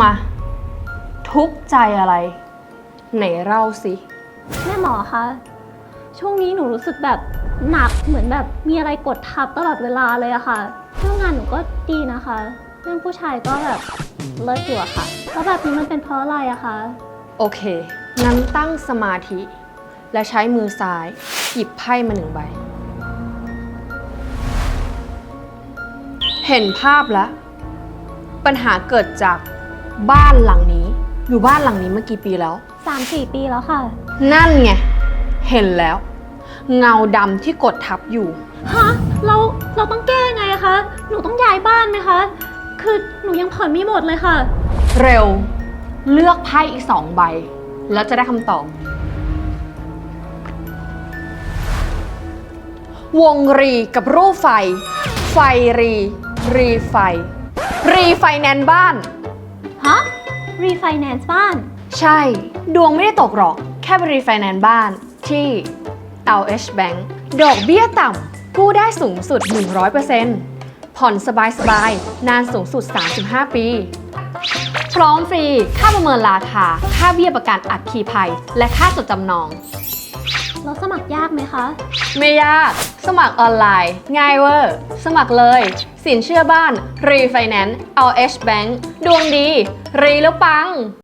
มา ทุกข์ใจอะไร ไหนเล่าสิ แม่หมอคะ ช่วงนี้หนูรู้สึกแบบหนักเหมือนแบบมีอะไรกดทับตลอดเวลาเลยอะค่ะ เรื่องงานหนูก็ดีนะคะ เรื่องผู้ชายก็แบบเลิศอยู่อะค่ะ แล้วแบบนี้มันเป็นเพราะอะไรอะคะ โอเค งั้นตั้งสมาธิ และใช้มือซ้าย หยิบไพ่มาหนึ่งใบ เห็นภาพแล้ว ปัญหาเกิดจาก บ้านหลังนี้ อยู่บ้านหลังนี้มากี่ปีแล้ว3-4ปีแล้วค่ะ นั่นไง เห็นแล้ว เงาดำที่กดทับอยู่ ฮะเราเราต้องแก้ไงอะคะ หนูต้องย้ายบ้านไหมคะ คือหนูยังผ่อนไม่หมดเลยค่ะ เร็ว เลือกไพ่อีกสองใบ แล้วจะได้คำตอบ วงรีกับรูปไฟ ไฟรี รีไฟ รีไฟแนนซ์บ้านฮะ รีไฟแนนซ์บ้าน ใช่ ดวงไม่ได้ตกหรอก แค่ไปรีไฟแนนซ์บ้านที่ LH Bank ดอกเบี้ยต่ำกู้ได้สูงสุด 100%ผ่อนสบายๆนานสูงสุด 35 ปี พร้อมฟรี ค่าประเมินราคา ค่าเบี้ยประกันอัคคีภัย และค่าจดจำนอง เราสมัครยากไหมคะ ไม่ยาก สมัครออนไลน์ ง่ายเวอร์ สมัครเลย สินเชื่อบ้าน รีไฟแนนซ์ LH Bank ดวงดี รีแล้วปัง